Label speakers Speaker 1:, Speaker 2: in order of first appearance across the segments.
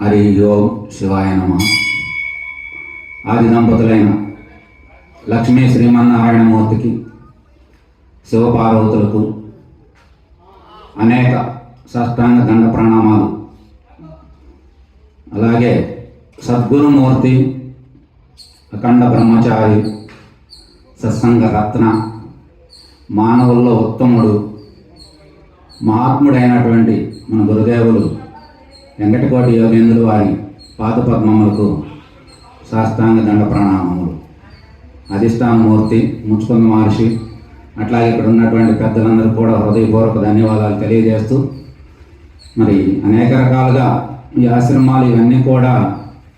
Speaker 1: హరి ఓం శివాయ నమ. ఆది దంపతులైన లక్ష్మీ శ్రీమన్నారాయణమూర్తికి శివపార్వతులకు అనేక సాష్టాంగ దండ ప్రణామాలు. అలాగే సద్గురుమూర్తి అఖండ బ్రహ్మచారి సత్సంగ రత్న మానవుల్లో ఉత్తముడు మహాత్ముడైనటువంటి మన గురుదేవులు వెంకటకోటి యోగేంద్రులు వారి పాదపద్మములకు శాస్త్రాంగ దండ ప్రణామములు. అధిష్టానమూర్తి ముచ్చుకుంద మహర్షి అట్లాగే ఇక్కడ ఉన్నటువంటి పెద్దలందరూ కూడా హృదయపూర్వక ధన్యవాదాలు తెలియజేస్తూ మరి అనేక రకాలుగా ఈ ఆశ్రమాలు ఇవన్నీ కూడా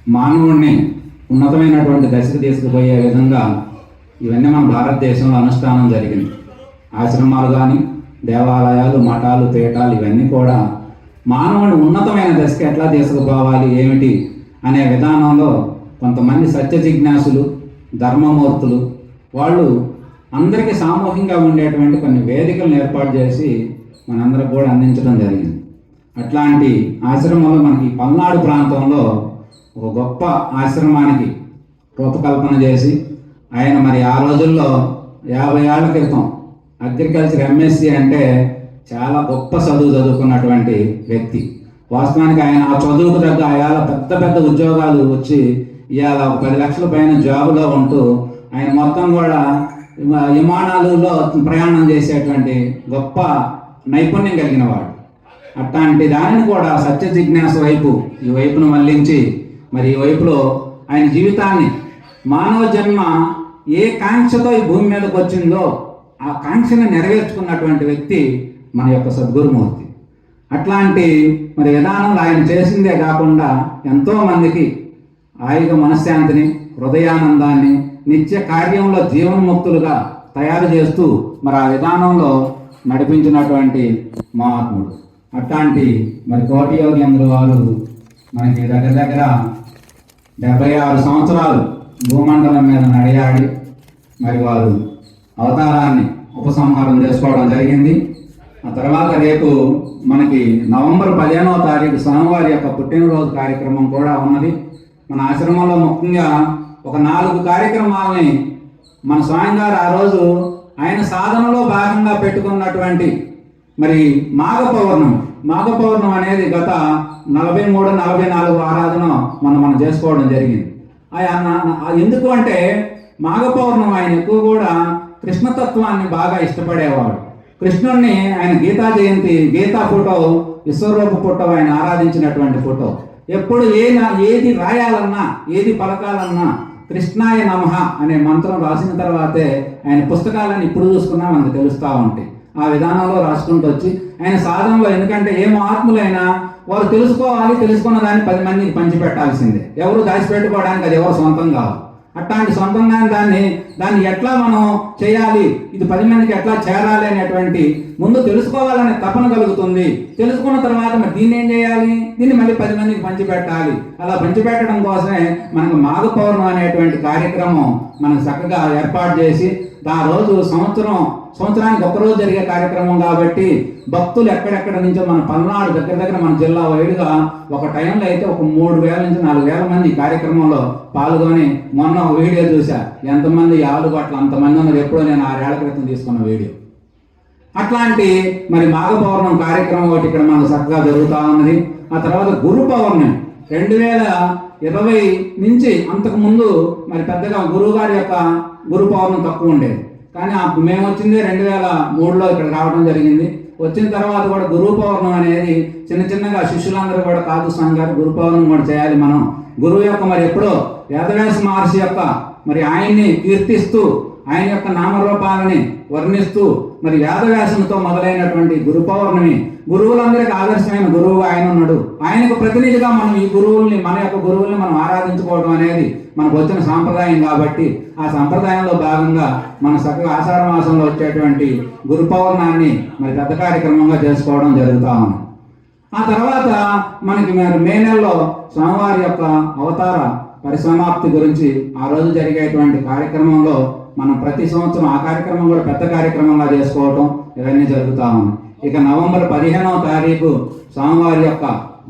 Speaker 1: మానవుణ్ణి ఉన్నతమైనటువంటి దశకు తీసుకుపోయే విధంగా ఇవన్నీ మన భారతదేశంలో అనుష్ఠానం జరిగింది. ఆశ్రమాలు కానీ దేవాలయాలు మఠాలు పీఠాలు ఇవన్నీ కూడా మానవుని ఉన్నతమైన దశకి ఎట్లా తీసుకుపోవాలి ఏమిటి అనే విధానంలో కొంతమంది సత్య జిజ్ఞాసులు ధర్మమూర్తులు వాళ్ళు అందరికీ సామూహికంగా ఉండేటువంటి కొన్ని వేదికలను ఏర్పాటు చేసి మనందరికి కూడా అందించడం జరిగింది. అట్లాంటి ఆశ్రమంలో మనకి పల్నాడు ప్రాంతంలో ఒక గొప్ప ఆశ్రమానికి రూపకల్పన చేసి ఆయన మరి ఆ రోజుల్లో యాభై ఏళ్ళ క్రితం అగ్రికల్చర్ ఎంఎస్సి అంటే చాలా గొప్ప చదువు చదువుకున్నటువంటి వ్యక్తి. వాస్తవానికి ఆయన ఆ చదువుకు తగ్గ ఇవాళ పెద్ద పెద్ద ఉద్యోగాలు వచ్చి ఇవాళ ఒక పది లక్షల పైన జాబులో ఉంటూ ఆయన మొత్తం కూడా విమానాలలో ప్రయాణం చేసేటువంటి గొప్ప నైపుణ్యం కలిగిన వాడు. అట్లాంటి దానిని కూడా సత్య జిజ్ఞాస వైపు ఈ వైపును మళ్ళించి మరి ఈ వైపులో ఆయన జీవితాన్ని మానవ జన్మ ఏ కాంక్షతో ఈ భూమి మీదకి వచ్చిందో ఆ కాంక్షను నెరవేర్చుకున్నటువంటి వ్యక్తి మన యొక్క సద్గురుమూర్తి. అట్లాంటి మరి విధానంలో ఆయన చేసిందే కాకుండా ఎంతోమందికి ఆయుధ మనశ్శాంతిని హృదయానందాన్ని నిత్య కార్యంలో జీవన్ముక్తులుగా తయారు చేస్తూ మరి ఆ విధానంలో నడిపించినటువంటి మహాత్ముడు. అట్లాంటి మరి కోటి యోగేంద్ర వారు మనకి దగ్గర దగ్గర డెబ్బై ఆరు సంవత్సరాలు భూమండలం మీద నడయాడి మరి వారు అవతారాన్ని ఉపసంహారం చేసుకోవడం జరిగింది. ఆ తర్వాత రేపు మనకి నవంబర్ పదిహేనవ తారీఖు స్వామివారి యొక్క పుట్టినరోజు కార్యక్రమం కూడా ఉన్నది. మన ఆశ్రమంలో ముఖ్యంగా ఒక నాలుగు కార్యక్రమాలని మన స్వామి గారు ఆ రోజు ఆయన సాధనలో భాగంగా పెట్టుకున్నటువంటి మరి మాఘ పౌర్ణమి మాఘ పౌర్ణమి అనేది గత నలభై మూడు నలభై నాలుగు ఆరాధన మనం మనం చేసుకోవడం జరిగింది. ఆయన ఎందుకు అంటే మాఘ పౌర్ణమి ఆయన ఎక్కువ కూడా కృష్ణతత్వాన్ని బాగా ఇష్టపడేవాడు. కృష్ణుణ్ణి ఆయన గీతా జయంతి గీతా ఫోటో విశ్వరూప ఫోటో ఆయన ఆరాధించినటువంటి ఫోటో. ఎప్పుడు ఏ ఏది రాయాలన్నా ఏది పలకాలన్నా కృష్ణాయ నమః అనే మంత్రం రాసిన తర్వాతే ఆయన పుస్తకాలను ఇప్పుడు చూసుకున్నా మనకు తెలుస్తూ ఉంటాయి. ఆ విధానంలో రాసుకుంటూ వచ్చి ఆయన సాధనలో ఎందుకంటే ఏ మహాత్ములైనా వారు తెలుసుకోవాలి తెలుసుకున్న దాన్ని పది మందికి పంచిపెట్టాల్సిందే. ఎవరు దాచిపెట్టుకోవడానికి అది ఎవరు సొంతం కాదు. అట్లాంటి సొంతంగా దాన్ని దాన్ని ఎట్లా మనం చేయాలి ఇది పది మందికి ఎట్లా చేరాలి అనేటువంటి ముందు తెలుసుకోవాలనే తపన కలుగుతుంది. తెలుసుకున్న తర్వాత మరి దీన్ని ఏం చేయాలి? దీన్ని మళ్ళీ పది మందికి పంచిపెట్టాలి. అలా పంచిపెట్టడం కోసమే మనకు మాఘ పౌర్ణం అనేటువంటి కార్యక్రమం మనం చక్కగా ఏర్పాటు చేసి ఆ రోజు సంవత్సరం సంవత్సరానికి ఒకరోజు జరిగే కార్యక్రమం కాబట్టి భక్తులు ఎక్కడెక్కడ నుంచో మన పల్నాడు దగ్గర దగ్గర మన జిల్లా వైడుగా ఒక టైంలో అయితే ఒక మూడు వేల నుంచి నాలుగు వేల మంది ఈ కార్యక్రమంలో పాల్గొని మొన్న ఒక వీడియో చూసా ఎంతమంది ఆలుబాట్లు అంతమంది ఉన్నారు ఎప్పుడో నేను ఆరేళ్ళ క్రితం తీసుకున్న వీడియో. అట్లాంటి మరి మాఘ పౌర్ణం కార్యక్రమం ఒకటి ఇక్కడ మనకు చక్కగా జరుగుతూ ఉన్నది. ఆ తర్వాత గురు పౌర్ణమి. రెండు వేల ఇరవై నుంచి అంతకు ముందు మరి పెద్దగా గురువు గారి యొక్క గురు పౌర్ణం తక్కువ ఉండేది. కానీ ఆ మేము వచ్చింది రెండు వేల మూడులో ఇక్కడ రావడం జరిగింది. వచ్చిన తర్వాత కూడా గురువు పౌర్ణం అనేది చిన్న చిన్నగా శిష్యులందరూ కూడా కాదు స్వామి గారు గురు పౌర్ణం కూడా చేయాలి మనం. గురువు యొక్క మరి ఎప్పుడో వేదవ్యాస మహర్షి యొక్క మరి ఆయన్ని కీర్తిస్తూ ఆయన యొక్క నామరూపాలని వర్ణిస్తూ మరి వేదవ్యాసంతో మొదలైనటువంటి గురు పౌర్ణమి గురువులందరికీ ఆదర్శమైన గురువు ఆయన ఉన్నాడు. ఆయనకు ప్రతినిధిగా మనం ఈ గురువుల్ని మన యొక్క గురువుల్ని మనం ఆరాధించుకోవడం అనేది మనకు వచ్చిన సాంప్రదాయం కాబట్టి ఆ సంప్రదాయంలో భాగంగా మన చక్కగా ఆషాఢ మాసంలో వచ్చేటువంటి గురు పౌర్ణాన్ని మరి పెద్ద కార్యక్రమంగా చేసుకోవడం జరుగుతా ఉంది. ఆ తర్వాత మనకి మరి మే నెలలో స్వామివారి యొక్క అవతార పరిసమాప్తి గురించి ఆ రోజు జరిగేటువంటి కార్యక్రమంలో మనం ప్రతి సంవత్సరం ఆ కార్యక్రమం కూడా పెద్ద కార్యక్రమంగా చేసుకోవటం ఇవన్నీ జరుగుతూ ఉన్నాయి. ఇక నవంబర్ పదిహేనవ తారీఖు స్వామివారి యొక్క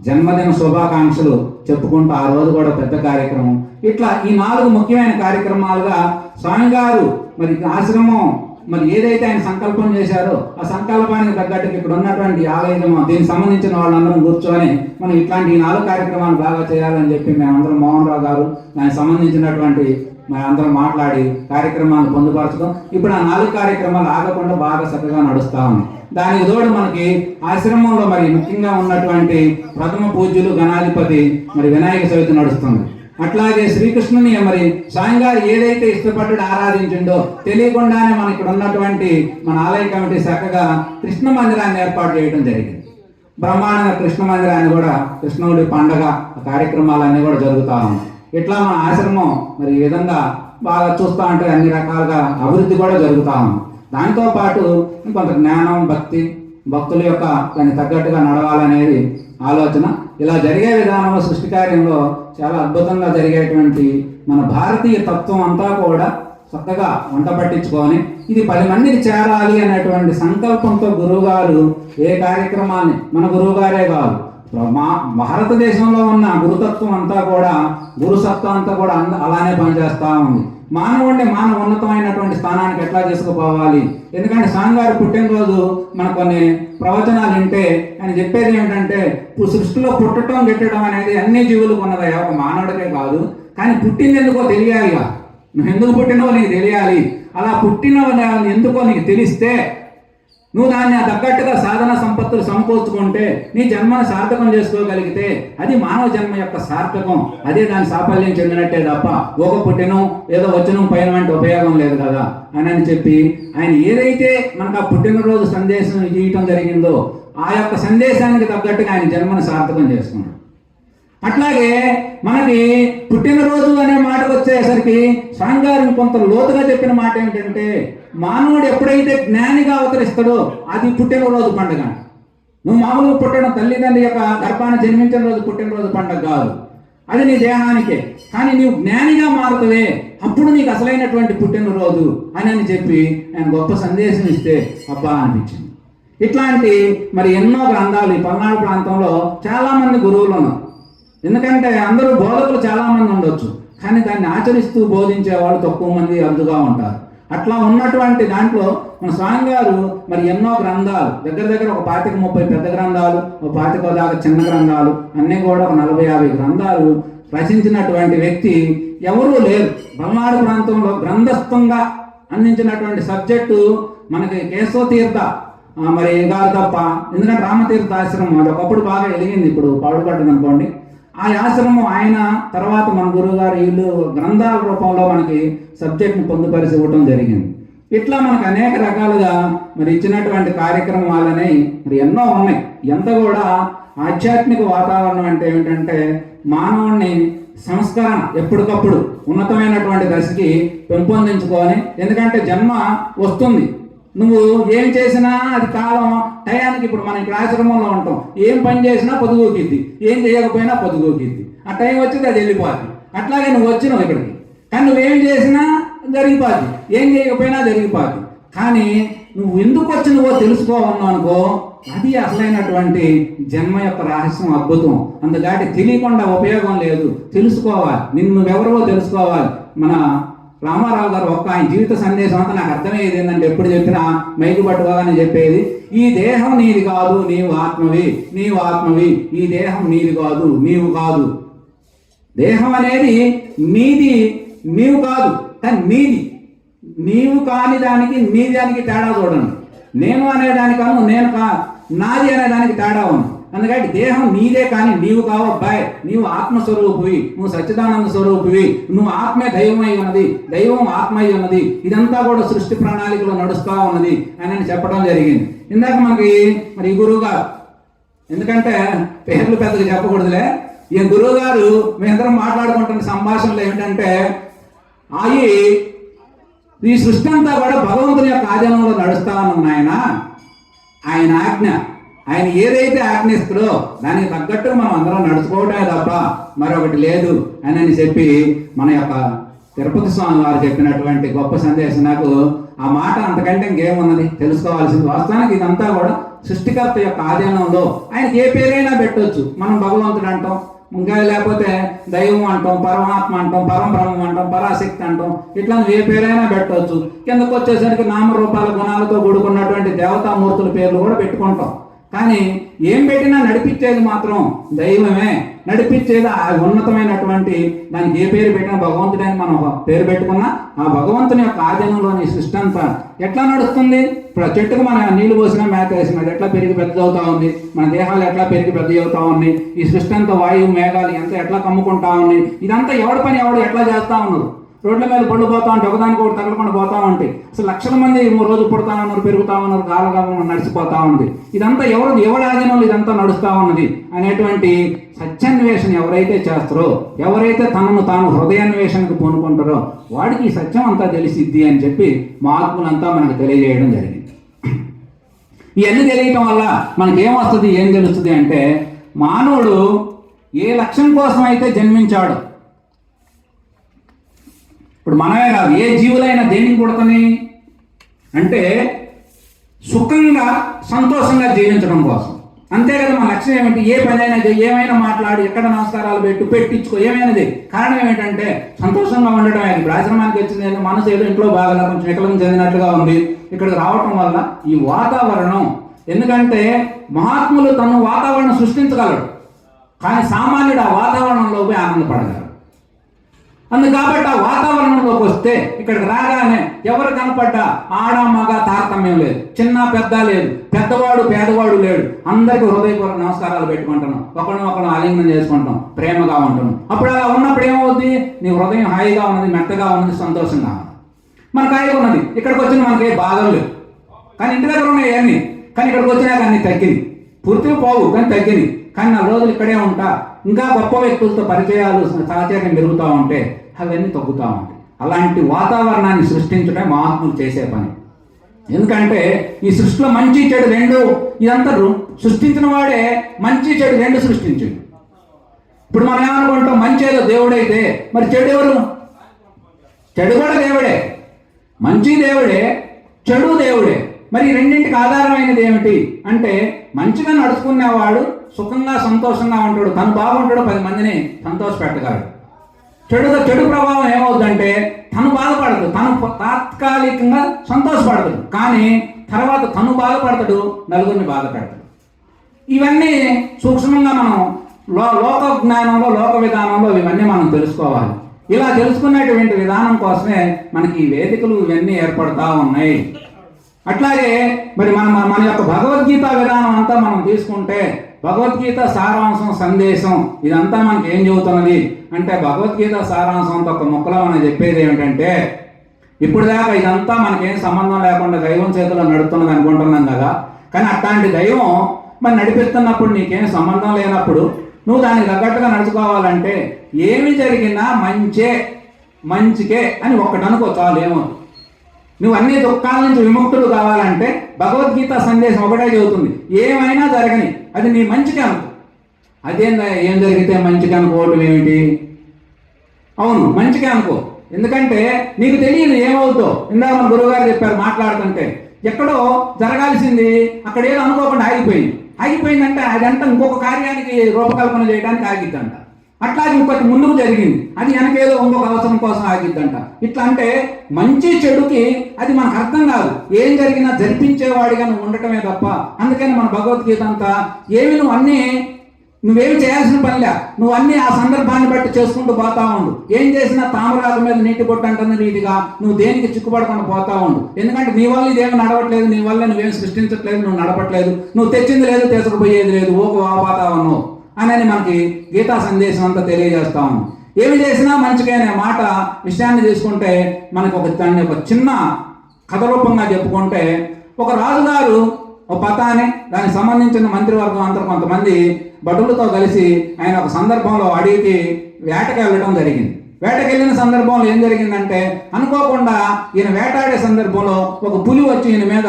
Speaker 1: జన్మదిన శుభాకాంక్షలు చెప్పుకుంటూ ఆ రోజు కూడా పెద్ద కార్యక్రమం. ఇట్లా ఈ నాలుగు ముఖ్యమైన కార్యక్రమాలుగా స్వామి గారు మరి ఆశ్రమం మరి ఏదైతే ఆయన సంకల్పం చేశారో ఆ సంకల్పానికి తగ్గట్టుగా ఇక్కడ ఉన్నటువంటి ఆలయము దీనికి సంబంధించిన వాళ్ళందరం కూర్చొని మనం ఇట్లాంటి ఈ నాలుగు కార్యక్రమాలు బాగా చేయాలని చెప్పి మేమందరం మోహన్ రావు గారు దానికి సంబంధించినటువంటి అందరం మాట్లాడి కార్యక్రమాలు పొందుపరచడం ఇప్పుడు ఆ నాలుగు కార్యక్రమాలు ఆగకుండా బాగా చక్కగా నడుస్తూ ఉంది దానికి తోడు మనకి ఆశ్రమంలో మరి ముఖ్యంగా ఉన్నటువంటి ప్రథమ పూజ్యులు గణాధిపతి మరి వినాయక చవితి నడుస్తుంది. అట్లాగే శ్రీకృష్ణుని మరి సాయంగారు ఏదైతే ఇష్టపడ్డాడు ఆరాధించిండో తెలియకుండానే మన ఇక్కడ ఉన్నటువంటి మన ఆలయ కమిటీ చక్కగా కృష్ణ మందిరాన్ని ఏర్పాటు చేయడం జరిగింది. బ్రహ్మాండంగా కృష్ణ మందిరాన్ని కూడా కృష్ణుడి పండగ కార్యక్రమాలన్నీ కూడా జరుగుతా ఉన్నాయి. ఇట్లా మన ఆశ్రమం మరి ఈ విధంగా బాగా చూస్తూ ఉంటే అన్ని రకాలుగా అభివృద్ధి కూడా జరుగుతూ ఉంది. దాంతో పాటు కొంత జ్ఞానం భక్తి భక్తుల యొక్క దానికి తగ్గట్టుగా నడవాలనేది ఆలోచన. ఇలా జరిగే విధానంలో సృష్టి కార్యంలో చాలా అద్భుతంగా జరిగేటువంటి మన భారతీయ తత్వం అంతా కూడా చక్కగా వంట పట్టించుకొని ఇది పది మందికి చేరాలి అనేటువంటి సంకల్పంతో గురువుగారు ఏ కార్యక్రమాన్ని మన గురువుగారే కాదు మా భారతదేశంలో ఉన్న గురుతత్వం అంతా కూడా గురుసత్వం అంతా కూడా అంద- అలానే పనిచేస్తూ ఉంది. మానవుడిని మానవ ఉన్నతమైనటువంటి స్థానానికి ఎట్లా చేసుకుపోవాలి ఎందుకంటే సాంగారు పుట్టినరోజు మన కొన్ని ప్రవచనాలు వింటే ఆయన చెప్పేది ఏమిటంటే ఇప్పుడు సృష్టిలో పుట్టడం గిట్టడం అనేది అన్ని జీవులకు ఉన్నదయ్యా ఒక మానవుడికే కాదు. కానీ పుట్టింది ఎందుకో తెలియాలిగా. నువ్వు ఎందుకు పుట్టినవో నీకు తెలియాలి. అలా పుట్టిన ఎందుకో నీకు తెలిస్తే నువ్వు దాన్ని ఆ తగ్గట్టుగా సాధన సంపత్తులు సమకూర్చుకుంటే నీ జన్మను సార్థకం చేసుకోగలిగితే అది మానవ జన్మ యొక్క సార్థకం. అదే దాని సాఫల్యం చెందినట్టే తప్ప ఒక పుట్టినం ఏదో వచ్చినం పైన వంటి ఉపయోగం లేదు కదా అని అని చెప్పి ఆయన ఏదైతే మనకు ఆ పుట్టినరోజు సందేశం ఇవ్వటం జరిగిందో ఆ యొక్క సందేశానికి తగ్గట్టుగా ఆయన జన్మను సార్థకం చేసుకున్నాడు అట్లాగే మనకి పుట్టినరోజు అనే మాటకు వచ్చేసరికి స్వామిగారు కొంత లోతుగా చెప్పిన మాట ఏంటంటే మానవుడు ఎప్పుడైతే జ్ఞానిగా అవతరిస్తాడో అది పుట్టినరోజు పండుగ. నువ్వు మామూలుగా పుట్టడం తల్లిదండ్రి యొక్క గర్భాన్ని జన్మించిన రోజు పుట్టినరోజు పండుగ కాదు. అది నీ దేహానికే. కానీ నీవు జ్ఞానిగా మారుతుంది అప్పుడు నీకు అసలైనటువంటి పుట్టినరోజు అని అని చెప్పి ఆయన గొప్ప సందేశం ఇస్తే అబ్బా అనిపించింది. ఇట్లాంటి మరి ఎన్నో గ్రంథాలు ఈ పల్నాడు ప్రాంతంలో చాలా మంది గురువులు ఉన్నారు. ఎందుకంటే అందరూ బోధకులు చాలామంది ఉండొచ్చు కానీ దాన్ని ఆచరిస్తూ బోధించే వాళ్ళు తక్కువ మంది అరుదుగా ఉంటారు. అట్లా ఉన్నటువంటి దాంట్లో మన స్వామి గారు మరి ఎన్నో గ్రంథాలు దగ్గర దగ్గర ఒక పాతిక ముప్పై పెద్ద గ్రంథాలు ఒక పాతిక దాకా చిన్న గ్రంథాలు అన్నీ కూడా ఒక నలభై యాభై గ్రంథాలు రచించినటువంటి వ్యక్తి ఎవరూ లేరు. పల్నాడు ప్రాంతంలో గ్రంథస్థంగా అందించినటువంటి సబ్జెక్టు మనకి కేశవతీర్థ మరి గారు తప్ప ఎందుకంటే రామతీర్థ ఆశ్రమం అది ఒకప్పుడు బాగా ఎదిగింది ఇప్పుడు పాడుపడ్డది అనుకోండి ఆ ఆశ్రమం ఆయన తర్వాత మన గురువుగారు వీళ్ళు గ్రంథాల రూపంలో మనకి సబ్జెక్ట్ని పొందుపరిచి ఇవ్వటం జరిగింది. ఇట్లా మనకు అనేక రకాలుగా మరి ఇచ్చినటువంటి కార్యక్రమాలని మరి ఎన్నో ఉన్నాయి. ఎంత కూడా ఆధ్యాత్మిక వాతావరణం అంటే ఏమిటంటే మానవుణ్ణి సంస్కరణ ఎప్పటికప్పుడు ఉన్నతమైనటువంటి దశకి పెంపొందించుకొని ఎందుకంటే జన్మ వస్తుంది. నువ్వు ఏం చేసినా అది కాలం టయానికి ఇప్పుడు మనం ఇక్కడ ఆశ్రమంలో ఉంటాం. ఏం పని చేసినా పొదుగోకిద్ది ఏం చేయకపోయినా పొదుగోకిద్ది ఆ టైం వచ్చింది అది వెళ్ళిపోద్ది. అట్లాగే నువ్వు వచ్చినావు ఇక్కడికి. కానీ నువ్వేం చేసినా జరిగిపోద్ది. ఏం చేయకపోయినా జరిగిపోద్ది. కానీ నువ్వు ఎందుకు వచ్చి నువ్వో తెలుసుకోవన్నావు అనుకో అది అసలైనటువంటి జన్మ యొక్క రహస్యం అద్భుతం. అందుకాటి తెలియకుండా ఉపయోగం లేదు. తెలుసుకోవాలి. నిన్ను ఎవరో తెలుసుకోవాలి. మన రామారావు గారు ఒక్క ఆయన జీవిత సందేశం అంతా నాకు అర్థమయ్యేది ఏంటంటే ఎప్పుడు చెప్పినా మైకు పట్టుకోగానే చెప్పేది ఈ దేహం నీది కాదు నీవు ఆత్మవి నీవు ఆత్మవి ఈ దేహం నీది కాదు నీవు కాదు. దేహం అనేది నీది నీవు కాదు కానీ నీది. నీవు కాని దానికి నీ దానికి తేడా చూడండి. నేను అనేదానికను నేను కా నాది అనేదానికి తేడా ఉంది. అందుకని దేహం నీదే కానీ నీవు కావు అబ్బాయి. నీవు ఆత్మస్వరూపివి నువ్వు సచ్చిదానంద స్వరూపివి నువ్వు ఆత్మే దైవమై ఉన్నది దైవం ఆత్మై ఉన్నది ఇదంతా కూడా సృష్టి ప్రణాళికలో నడుస్తూ ఉన్నది అని అని చెప్పడం జరిగింది. ఇందాక మనకి మరి గురువుగా ఎందుకంటే పేర్లు పెద్దగా చెప్పకూడదులే ఈ గురువు గారు మేమిద్దరం మాట్లాడుకుంటున్న సంభాషణలు ఏమిటంటే అవి ఈ సృష్టి అంతా కూడా భగవంతుని యొక్క ఆధీనంలో నడుస్తా ఉన్నాం ఆయన ఆయన ఆజ్ఞ ఆయన ఏదైతే ఆజ్ఞిస్తాడో దానికి తగ్గట్టు మనం అందరం నడుచుకోవటమే తప్ప మరొకటి లేదు అని అని చెప్పి మన యొక్క తిరుపతి స్వామి వారు చెప్పినటువంటి గొప్ప సందేశం. నాకు ఆ మాట అంతకంటే ఇంకేమున్నది? తెలుసుకోవాల్సింది. వాస్తవానికి ఇదంతా కూడా సృష్టికర్త యొక్క ఆధీనంలో ఆయనకి ఏ పేరైనా పెట్టొచ్చు. మనం భగవంతుడు అంటాం ఇంకా లేకపోతే దైవం అంటాం పరమాత్మ అంటాం పరంబ్రహ్మం అంటాం పరాశక్తి అంటాం ఇట్లా ఏ పేరైనా పెట్టవచ్చు కిందకు వచ్చేసరికి నామరూపాల గుణాలతో కూడుకున్నటువంటి దేవతామూర్తుల పేర్లు కూడా పెట్టుకుంటాం. కానీ ఏం పెట్టినా నడిపించేది మాత్రం దైవమే. నడిపించేది ఆ ఉన్నతమైనటువంటి దానికి ఏ పేరు పెట్టినా భగవంతుడని మనం పేరు పెట్టుకున్నా ఆ భగవంతుని యొక్క ఆధీనంలోని సృష్టి అంతా ఎట్లా నడుస్తుంది? ఇప్పుడు చెట్టుకు మన నీళ్ళు పోసినా మేత వేసినా ఎట్లా పెరిగి పెద్ద అవుతా ఉంది? మన దేహాలు ఎట్లా పెరిగి పెద్ద అవుతా ఉన్నాయి ఈ సృష్టి అంతా వాయువు మేఘాలు ఎంత ఎట్లా కమ్ముకుంటా ఉన్నాయి ఇదంతా ఎవడి పని? ఎవడు ఎట్లా చేస్తా ఉన్నారు రోడ్ల మీద పళ్ళు పోతా ఉంటే ఒకదానికి ఒకటి తగలకుండా పోతా ఉంటే అసలు లక్షల మంది రోజు రోజులు పుడతా ఉన్నారు పెరుగుతా ఉన్నారు కాలగా నడిచిపోతా ఉంది. ఇదంతా ఎవరు ఎవరి ఆధీనంలో ఇదంతా నడుస్తూ ఉన్నది అనేటువంటి సత్యాన్వేషణ ఎవరైతే చేస్తారో ఎవరైతే తనను తాను హృదయాన్వేషణకు పూనుకుంటారో వాడికి ఈ సత్యం అంతా తెలిసిద్ది అని చెప్పి మహాత్ములంతా మనకు తెలియజేయడం జరిగింది. ఇవన్నీ తెలియటం వల్ల మనకి ఏం వస్తుంది ఏం తెలుస్తుంది అంటే మానవుడు ఏ లక్ష్యం కోసం అయితే జన్మించాడు ఇప్పుడు మనమే కాదు ఏ జీవులైనా దేనికి పుడతని అంటే సుఖంగా సంతోషంగా జీవించడం కోసం. అంతే కదా మన లక్ష్యం ఏమిటి? ఏ పని అయినా ఏమైనా మాట్లాడి ఎక్కడ నమస్కారాలు పెట్టు పెట్టించుకో ఏమైనాది కారణం ఏమిటంటే సంతోషంగా ఉండడం ఇప్పుడు ఆశ్రమానికి వచ్చింది మనసు ఏదో ఇంట్లో బాగా కొంచెం వికలం చెందినట్లుగా ఉంది. ఇక్కడికి రావటం వల్ల ఈ వాతావరణం ఎందుకంటే మహాత్ములు తను వాతావరణం సృష్టించగలడు. కానీ సామాన్యుడు ఆ వాతావరణంలో పోయి ఆనందపడగలడు. అందు కాబట్టి ఆ వాతావరణంలోకి వస్తే ఇక్కడికి రాగానే ఎవరు కనపడ్డా ఆడ మగ తారతమ్యం లేదు. చిన్న పెద్ద లేదు. పెద్దవాడు పేదవాడు లేడు. అందరికి హృదయపూర్వక నమస్కారాలు పెట్టుకుంటున్నాం. ఒకరిని ఒకరు ఆలింగనం చేసుకుంటాం ప్రేమగా ఉంటున్నాం. అప్పుడు అలా ఉన్నప్పుడు ఏమవుద్ది? నీ హృదయం హాయిగా ఉన్నది మెత్తగా ఉన్నది సంతోషంగా మనకు హాయిగా ఉన్నది. ఇక్కడికి వచ్చిన మనకి ఏ బాధలు లేవు. కానీ ఇంటి దగ్గర ఉన్నాయి అన్ని. కానీ ఇక్కడికి వచ్చినాక అన్ని తగ్గింది. పూర్తిగా పోవు కానీ తగ్గింది కానీ నా రోజులు ఇక్కడే ఉంటా. ఇంకా గొప్ప వ్యక్తులతో పరిచయాలు సహచర్యం పెరుగుతూ ఉంటే అవన్నీ తగ్గుతూ ఉంటాయి. అలాంటి వాతావరణాన్ని సృష్టించడం మహాత్ములు చేసే పని. ఎందుకంటే ఈ సృష్టిలో మంచి చెడు రెండు ఇదంతా సృష్టించిన వాడే మంచి చెడు రెండు సృష్టించింది ఇప్పుడు మనం ఏమనుకుంటాం? మంచి ఏదో దేవుడైతే మరి చెడు ఎవరు? చెడు కూడా దేవుడే. మంచి దేవుడే చెడు దేవుడే. మరి రెండింటికి ఆధారమైనది ఏమిటి? అంటే మంచిగా నడుచుకునేవాడు సుఖంగా సంతోషంగా ఉంటాడు. తను బాగుంటాడు పది మందిని సంతోష పెట్టగలడు చెడు చెడు ప్రభావం ఏమవుతుందంటే తను బాధపడదు. తను తాత్కాలికంగా సంతోషపడదు. కానీ తర్వాత తను బాధపడతాడు నలుగురిని బాధ పెడతాడు ఇవన్నీ సూక్ష్మంగా మనం లో లోక జ్ఞానంలో లోక విధానంలో ఇవన్నీ మనం తెలుసుకోవాలి. ఇలా తెలుసుకునేటువంటి విధానం కోసమే మనకి ఈ వేదికలు ఇవన్నీ ఏర్పడతా ఉన్నాయి. అట్లాగే మరి మన మన- యొక్క భగవద్గీత విధానం అంతా మనం తీసుకుంటే భగవద్గీత సారాంశం సందేశం ఇదంతా మనకి ఏం చెబుతున్నది? అంటే భగవద్గీత సారాంశంతో ఒక మొక్కలో మనం చెప్పేది ఏమిటంటే ఇప్పుడు దాకా ఇదంతా మనకేం సంబంధం లేకుండా దైవం చేతిలో నడుస్తున్నది అనుకుంటున్నాం కదా. కానీ అట్లాంటి దైవం మరి నడిపిస్తున్నప్పుడు నీకేం సంబంధం లేనప్పుడు నువ్వు దానికి తగ్గట్టుగా నడుచుకోవాలంటే ఏమి జరిగినా మంచే మంచికే అని ఒకటి అనుకో చాలు ఏమో నువ్వు అన్ని దుఃఖాల నుంచి విముక్తుడు కావాలంటే భగవద్గీత సందేశం ఒకటే చెబుతుంది ఏమైనా జరగని అది నీ మంచిగా అనుకో. అదేందా ఏం జరిగితే మంచిగా అనుకోవటం ఏమిటి? అవును మంచిగా అనుకో. ఎందుకంటే నీకు తెలియదు ఏమవుతో. ఇందాక మన గురువుగారు చెప్పారు మాట్లాడుతుంటే. ఎక్కడో జరగాల్సింది అక్కడ ఏదో అనుకోకుండా ఆగిపోయింది. ఆగిపోయిందంటే అదంతా ఇంకొక కార్యానికి రూపకల్పన చేయడానికి ఆగిద్దంట. అట్లాగే ఇంకొకటి ముందుకు జరిగింది. అది వెనకేదో ఇంకొక అవసరం కోసం ఆగిద్దంట. ఇట్లా అంటే మంచి చెడుకి అది మనకు అర్థం కాదు. ఏం జరిగినా జరిపించేవాడిగా నువ్వు ఉండటమే తప్ప. అందుకని మన భగవద్గీత అంతా ఏమి నువ్వు అన్నీ నువ్వేమి చేయాల్సిన పనిలే. నువ్వు అన్ని ఆ సందర్భాన్ని బట్టి చేసుకుంటూ పోతా ఉండు. ఏం చేసినా తామరాల మీద నీటి బొట్టు అంటున్న రీతిగా నువ్వు దేనికి చిక్కుపడకుండా పోతా ఉండు. ఎందుకంటే నీ వల్ల ఇదేమి నడవట్లేదు నీ వల్ల నువ్వేం సృష్టించట్లేదు నువ్వు నడపట్లేదు. నువ్వు తెచ్చింది లేదు తీసుకుపోయేది లేదు. ఓకు ఆ వాతావరణం అని మనకి గీతా సందేశం అంతా తెలియజేస్తా ఉంది. ఏమి చేసినా మంచిగా అనే మాట విషయాన్ని తీసుకుంటే మనకు ఒక దాన్ని ఒక చిన్న కథ రూపంగా చెప్పుకుంటే ఒక రాజుగారు ఒక పతాని దానికి సంబంధించిన మంత్రివర్గం అంతా కొంతమంది భటులతో కలిసి ఆయన ఒక సందర్భంలో అడవికి వేటకి వెళ్ళడం జరిగింది. వేటకెళ్ళిన సందర్భంలో ఏం జరిగిందంటే అనుకోకుండా ఈయన వేటాడే సందర్భంలో ఒక పులి వచ్చి ఈయన మీద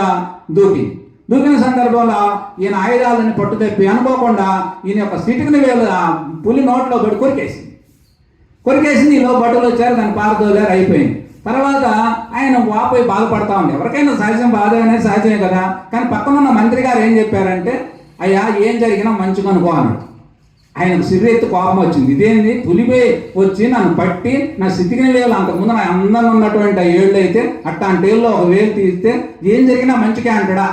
Speaker 1: దూకి దూకిన సందర్భంలో ఈయన ఆయుధాలని పట్టు తెప్పి అనుకోకుండా ఈయన యొక్క సిటికిని వేలు పులి నోట్లో పెట్టి కొరికేసింది. కొరికేసింది ఈలో బట్టలు వచ్చారు దాని పారదోలేరు అయిపోయింది. తర్వాత ఆయన వాపోయి బాధపడతా ఉంది ఎవరికైనా సహజం బాధ అనేది సహజమే కదా. కానీ పక్కన ఉన్న మంత్రి గారు ఏం చెప్పారంటే అయ్యా ఏం జరిగినా మంచిగా అనుకో అన్నాడు. ఆయనకు సిర్రెత్తి కోపం వచ్చింది. ఇదేంది? పులిపై వచ్చి నన్ను పట్టి నా స్థితికి వేలు. అంతకుముందు నా అందంగా ఉన్నటువంటి ఆ ఏళ్ళు అయితే అట్టాంటి ఏళ్ళు ఒక వేలు తీస్తే ఏం జరిగినా మంచిగా అంటాడా?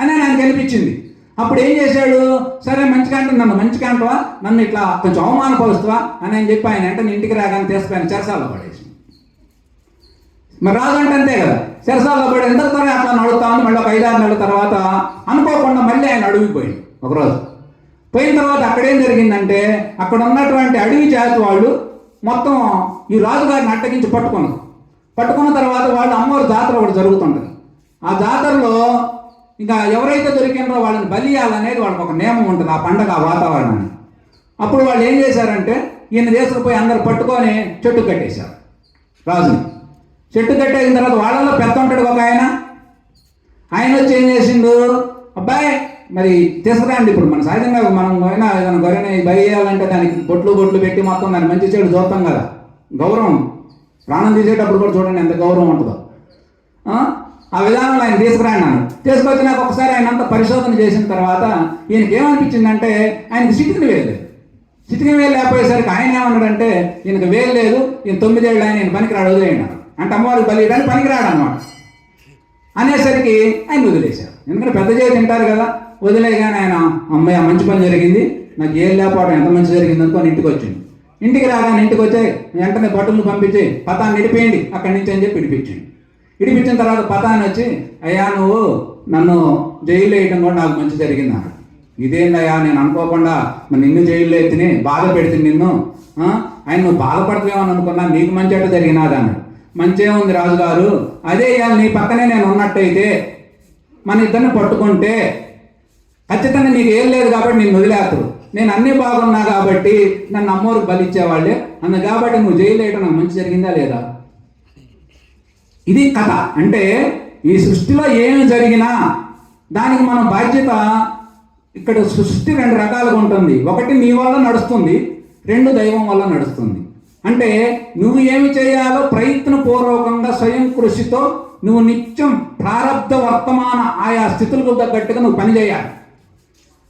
Speaker 1: అని నాకు అనిపించింది. అప్పుడు ఏం చేశాడు? సరే మంచిగా అంటే నన్ను మంచిగా అంటవా? నన్ను ఇట్లా కొంచెం అవమానపరుస్తావా? అని అని చెప్పి ఆయన వెంటనే ఇంటికి రాగానే తీసుకుని చెరసాల్లో పడేసి. మరి రాజు అంటే అంతే కదా. చెరసాల్లో పడి ఎంత త్వరగా అట్లా నడుస్తా ఉంది మళ్ళీ ఒక ఐదారు నెలల తర్వాత అనుకోకుండా మళ్ళీ ఆయన అడుగుపోయింది ఒకరోజు. పోయిన తర్వాత అక్కడేం జరిగిందంటే అక్కడ ఉన్నటువంటి అడవి జాతి వాళ్ళు మొత్తం ఈ రాజుగారిని అట్టగించి పట్టుకున్నారు. పట్టుకున్న తర్వాత వాళ్ళు అమ్మవారి జాతర ఒకటి జరుగుతుంటుంది. ఆ జాతరలో ఇంకా ఎవరైతే దొరికినారో వాళ్ళని బలి వాళ్ళకి ఒక నియమం ఉంటుంది ఆ పండగ ఆ వాతావరణాన్ని. అప్పుడు వాళ్ళు ఏం చేశారంటే ఈయన తీసుకుపోయి అందరు పట్టుకొని చెట్టు కట్టేశారు. రాజుని చెట్టు కట్టేసిన తర్వాత వాళ్ళలో పెద్ద ఉంటాడు ఒక ఆయన. ఆయన వచ్చి ఏం చేసిండు? అబ్బాయి మరి తీసుకురాండి ఇప్పుడు మన సహజంగా మనం పోయినా ఏదైనా గొర్రెని బయ్యాలంటే దానికి బొట్లు బొట్లు పెట్టి మొత్తం దాన్ని మంచి చెడు చూస్తాం కదా. గౌరవం. ప్రాణం తీసేటప్పుడు కూడా చూడండి ఎంత గౌరవం ఉంటుందో. ఆ? విధానంలో ఆయన తీసుకురాన్నాను తీసుకొచ్చినాక ఒకసారి ఆయన అంతా పరిశోధన చేసిన తర్వాత ఈయనకి ఏమనిపించిందంటే ఆయనకి సిటికిన వేలు లేదు. సిటికిన వేలు లేకపోయేసరికి ఆయన ఏమన్నాడంటే ఈయనకు వేలు లేదు ఈయన తొమ్మిదేళ్ళు ఆయన ఈయన పనికిరాడు వదిలేయండి అంటే అమ్మవారికి బలి ఇవ్వడానికి పనికిరాడు అనమాట అనేసరికి ఆయన వదిలేశారు. ఎందుకంటే పెద్ద చేతి తింటారు కదా వదిలేగానే ఆయన అమ్మాయి మంచి పని జరిగింది. నాకు ఏం లేకపోవడం ఎంత మంచి జరిగింది అనుకోని ఇంటికి వచ్చింది ఇంటికి రాగానే ఇంటికి వచ్చే వెంటనే బట్టలు పంపించి పతాన్ని ఇడిపోయండి అక్కడి నుంచి అని చెప్పి ఇడిపించింది ఇడిపించిన తర్వాత పతాన్ని వచ్చి అయ్యా నువ్వు నన్ను జైలు వేయడం కూడా నాకు మంచి జరిగింది ఇదేంటయ్యా నేను అనుకోకుండా మరి నిన్ను జైల్లో ఎత్తిని బాధ పెడితే నిన్ను. ఆయన నువ్వు బాధపడతావేమని అనుకున్నా నీకు మంచి అట్ట జరిగినాది అన్నాడు. మంచిగా ఉంది రాజుగారు. అదే ఇవాళ నీ పక్కనే నేను ఉన్నట్టయితే మన ఇద్దరిని పట్టుకుంటే ఖచ్చితంగా నీకు ఏం లేదు కాబట్టి నేను వదిలేస్తారు. నేను అన్నీ బాగున్నా కాబట్టి నన్ను అమ్మోరు బలిచ్చేవాళ్ళే అన్న కాబట్టి నువ్వు జైలు వేయడం నాకు మంచి జరిగిందా లేదా? ఇది కథ. అంటే ఈ సృష్టిలో ఏమి జరిగినా దానికి మన బాధ్యత ఇక్కడ సృష్టి రెండు రకాలుగా ఉంటుంది. ఒకటి నీ వల్ల నడుస్తుంది రెండు దైవం వల్ల నడుస్తుంది. అంటే నువ్వు ఏమి చేయాలో ప్రయత్నపూర్వకంగా స్వయం కృషితో నువ్వు నిత్యం ప్రారంధ వర్తమాన ఆయా స్థితులకు తగ్గట్టుగా నువ్వు పనిచేయాలి.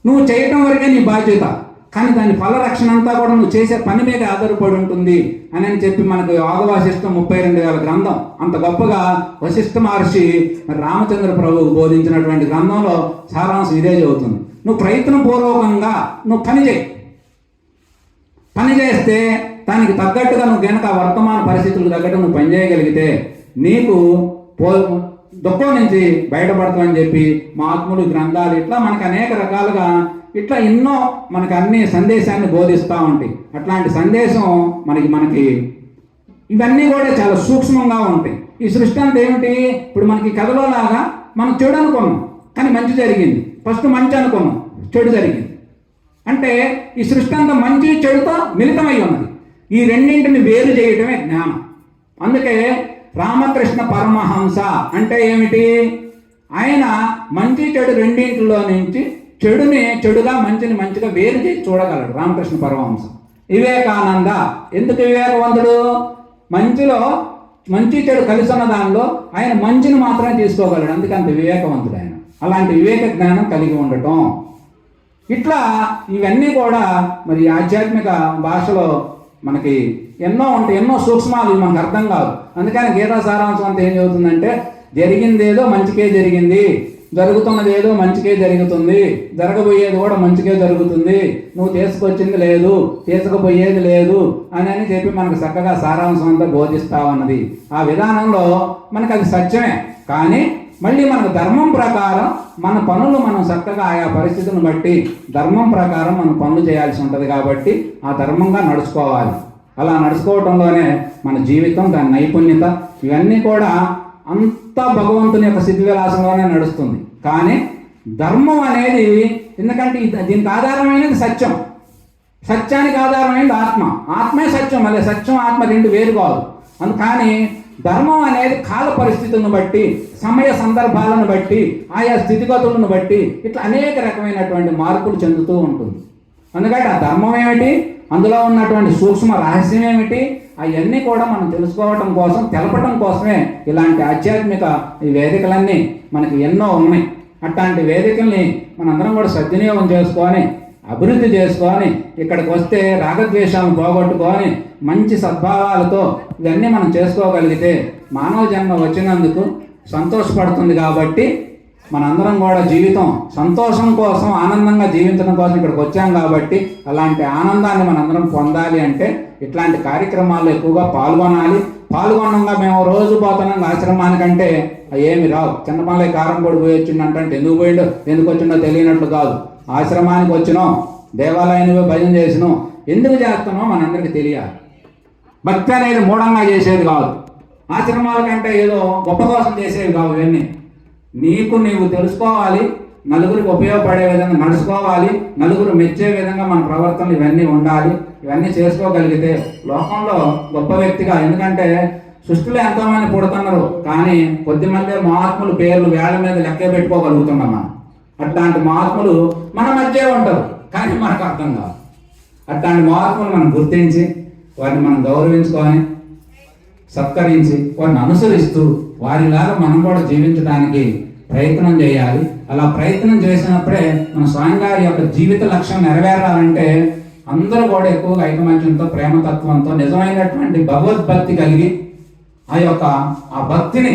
Speaker 1: నువ్వు చేయటం వరకే నీ బాధ్యత. కానీ దాని ఫలరక్షణ అంతా కూడా నువ్వు చేసే పని మీద ఆధారపడి ఉంటుంది అని అని చెప్పి మనకు యోగవాసిష్టం ముప్పై రెండు వేల గ్రంథం అంత గొప్పగా వశిష్ఠ మహర్షి రామచంద్ర ప్రభువు బోధించినటువంటి గ్రంథంలో సారాంశం ఇదే చెబుతుంది. నువ్వు ప్రయత్నపూర్వకంగా నువ్వు పని చేయి. పని చేస్తే దానికి తగ్గట్టుగా నువ్వు గనక వర్తమాన పరిస్థితులకు తగ్గట్టు నువ్వు పని చేయగలిగితే నీకు పో దుఃఖం నుంచి బయటపడతామని చెప్పి మహాత్ములు గ్రంథాలు ఇట్లా మనకు అనేక రకాలుగా ఇట్లా ఎన్నో మనకు అన్ని సందేశాన్ని బోధిస్తూ ఉంటాయి. అట్లాంటి సందేశం మనకి మనకి ఇవన్నీ కూడా చాలా సూక్ష్మంగా ఉంటాయి. ఈ సృష్టి అంతా ఏమిటి? ఇప్పుడు మనకి కథలో లాగా మనం చెడు అనుకున్నాం కానీ మంచి జరిగింది. ఫస్ట్ మంచి అనుకున్నాం చెడు జరిగింది. అంటే ఈ సృష్టి అంతా మంచి చెడుతో మిళితమై ఉన్నది. ఈ రెండింటిని వేరు చేయటమే జ్ఞానం. అందుకే రామకృష్ణ పరమహంస అంటే ఏమిటి? ఆయన మంచి చెడు రెండింటిలో నుంచి చెడుని చెడుగా మంచిని మంచిగా వేరు చేసి చూడగలడు రామకృష్ణ పరమహంస. వివేకానంద. ఎందుకు వివేకవంతుడు? మంచిలో మంచి చెడు కలిసి ఉన్న దానిలో ఆయన మంచిని మాత్రమే తీసుకోగలడు. అందుకంత వివేకవంతుడు ఆయన. అలాంటి వివేక జ్ఞానం కలిగి ఉండటం. ఇట్లా ఇవన్నీ కూడా మరి ఆధ్యాత్మిక భాషలో మనకి ఎన్నో ఉంటాయి ఎన్నో సూక్ష్మాలు మనకు అర్థం కాదు అందుకని గీతా సారాంశం అంతా ఏం చదువుతుందంటే జరిగిందేదో మంచికే జరిగింది. జరుగుతున్నది ఏదో మంచికే జరుగుతుంది. జరగబోయేది కూడా మంచికే జరుగుతుంది. నువ్వు తీసుకొచ్చింది లేదు తీసుకుపోయేది లేదు అని అని చెప్పి మనకు చక్కగా సారాంశం అంతా బోధిస్తా ఉన్నది ఆ విధానంలో మనకు అది సత్యమే. కానీ మళ్ళీ మనకు ధర్మం ప్రకారం మన పనులు మనం చక్కగా ఆయా పరిస్థితులను బట్టి ధర్మం ప్రకారం మనం పనులు చేయాల్సి ఉంటుంది కాబట్టి ఆ ధర్మంగా నడుచుకోవాలి. అలా నడుచుకోవటంలోనే మన జీవితం దాని నైపుణ్యత ఇవన్నీ కూడా అంత భగవంతుని యొక్క స్థితి విలాసంలోనే నడుస్తుంది. కానీ ధర్మం అనేది ఎందుకంటే దీనికి ఆధారమైనది సత్యం. సత్యానికి ఆధారమైనది ఆత్మ. ఆత్మే సత్యం మళ్ళీ సత్యం ఆత్మ రెండు వేరు కాదు. అందు కానీ ధర్మం అనేది కాల పరిస్థితులను బట్టి సమయ సందర్భాలను బట్టి ఆయా స్థితిగతులను బట్టి ఇట్లా అనేక రకమైనటువంటి మార్పులు చెందుతూ ఉంటుంది. అందుకని ఆ ధర్మం ఏమిటి? అందులో ఉన్నటువంటి సూక్ష్మ రహస్యం ఏమిటి? అవన్నీ కూడా మనం తెలుసుకోవటం కోసం తెలపటం కోసమే ఇలాంటి ఆధ్యాత్మిక ఈ వేదికలన్నీ మనకి ఎన్నో ఉన్నాయి. అట్లాంటి వేదికల్ని మనందరం కూడా సద్వినియోగం చేసుకొని అభివృద్ధి చేసుకొని ఇక్కడికి వస్తే రాగద్వేషాలను పోగొట్టుకొని మంచి సద్భావాలతో ఇవన్నీ మనం చేసుకోగలిగితే మానవ జన్మ వచ్చినందుకు సంతోషపడుతుంది కాబట్టి మనందరం కూడా జీవితం సంతోషం కోసం ఆనందంగా జీవించడం కోసం ఇక్కడికి వచ్చాం కాబట్టి అలాంటి ఆనందాన్ని మనందరం పొందాలి అంటే ఇట్లాంటి కార్యక్రమాల్లో ఎక్కువగా పాల్గొనాలి. పాల్గొనంగా మేము రోజు పోతున్నాం ఆశ్రమానికంటే. ఏమి రావు. చిన్నపల్లి కారం పొడి పోయి వచ్చిండంటే ఎందుకు పోయిండో? ఎందుకు వచ్చిండో తెలియనట్లు కాదు. ఆశ్రమానికి వచ్చినాం. దేవాలయాన్ని భజన చేసినాం. ఎందుకు చేస్తున్నాం మనందరికీ తెలియాలి. భక్తి అనేది మూఢంగా చేసేది కాదు. ఆశ్రమాల కంటే ఏదో గొప్ప కోసం చేసేవి కావు ఇవన్నీ. నీకు నీవు తెలుసుకోవాలి. నలుగురికి ఉపయోగపడే విధంగా నడుచుకోవాలి నలుగురు మెచ్చే విధంగా మన ప్రవర్తనలు ఇవన్నీ ఉండాలి ఇవన్నీ చేసుకోగలిగితే లోకంలో గొప్ప వ్యక్తిగా ఎందుకంటే సృష్టిలో ఎంతోమంది పుడుతున్నారు కానీ కొద్దిమంది మహాత్ములు పేర్లు వేల మీద లెక్క పెట్టుకోగలుగుతున్నాం మనం. అట్లాంటి మహాత్ములు మన మధ్య ఉంటారు కానీ మనకు అర్థం కాదు. అట్లాంటి మహాత్ములు మనం గుర్తించి వారిని మనం గౌరవించుకొని సత్కరించి వారిని అనుసరిస్తూ వారిలాగా మనం కూడా జీవించడానికి ప్రయత్నం చేయాలి. అలా ప్రయత్నం చేసినప్పుడే మన స్వామివారి యొక్క జీవిత లక్ష్యం నెరవేరాలంటే అందరూ కూడా ఎక్కువగా ఐకమత్యంతో ప్రేమతత్వంతో నిజమైనటువంటి భగవద్భక్తి కలిగి ఆ యొక్క ఆ భక్తిని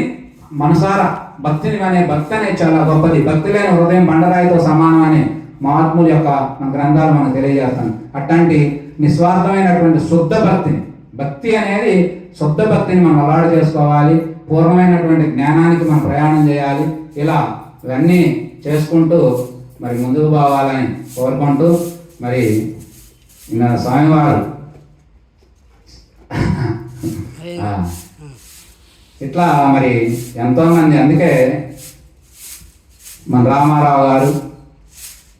Speaker 1: మనసారా భక్తిని అనే భక్తి అనేది చాలా గొప్పది. భక్తి లేని హృదయం బండరాయితో సమానం అనే మహాత్ముల యొక్క మన గ్రంథాలు మనకు తెలియజేస్తాను అట్లాంటి నిస్వార్థమైనటువంటి శుద్ధ భక్తిని భక్తి అనేది శుద్ధ భక్తిని మనం అలవాటు చేసుకోవాలి. పూర్వమైనటువంటి జ్ఞానానికి మనం ప్రయాణం చేయాలి. ఇలా ఇవన్నీ చేసుకుంటూ మరి ముందుకు పోవాలని కోరుకుంటూ మరి స్వామివారు ఇట్లా మరి ఎంతోమంది అందుకే మన రామారావు గారు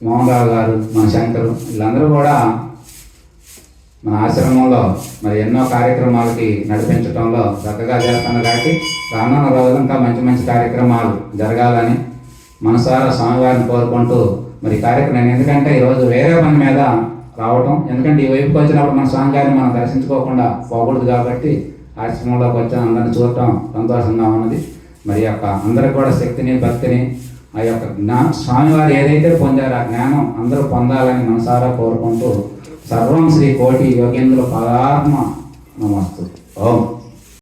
Speaker 1: మోహన్ రావు గారు మన శంకరు వీళ్ళందరూ కూడా మన ఆశ్రమంలో మరి ఎన్నో కార్యక్రమాలకి నడిపించడంలో చక్కగా చేస్తున్నారు కాబట్టి రానున్న రోజులు ఇంకా మంచి మంచి కార్యక్రమాలు జరగాలని మనసారా స్వామివారిని కోరుకుంటూ మరి కార్యక్రమం ఎందుకంటే ఈరోజు వేరే పని మీద రావటం ఎందుకంటే ఈ వైపుకి వచ్చినప్పుడు మన స్వామివారిని మనం దర్శించుకోకుండా పోకూడదు కాబట్టి ఆశ్రమంలోకి వచ్చాం అందరిని చూడటం సంతోషంగా ఉన్నది. మరి యొక్క అందరికి కూడా శక్తిని భక్తిని ఆ యొక్క జ్ఞా స్వామివారు ఏదైతే పొందారో ఆ జ్ఞానం అందరూ పొందాలని మనసారా కోరుకుంటూ సర్వం శ్రీ కోటి యోగేంద్ర పదాత్మ నమస్తు. ఓం.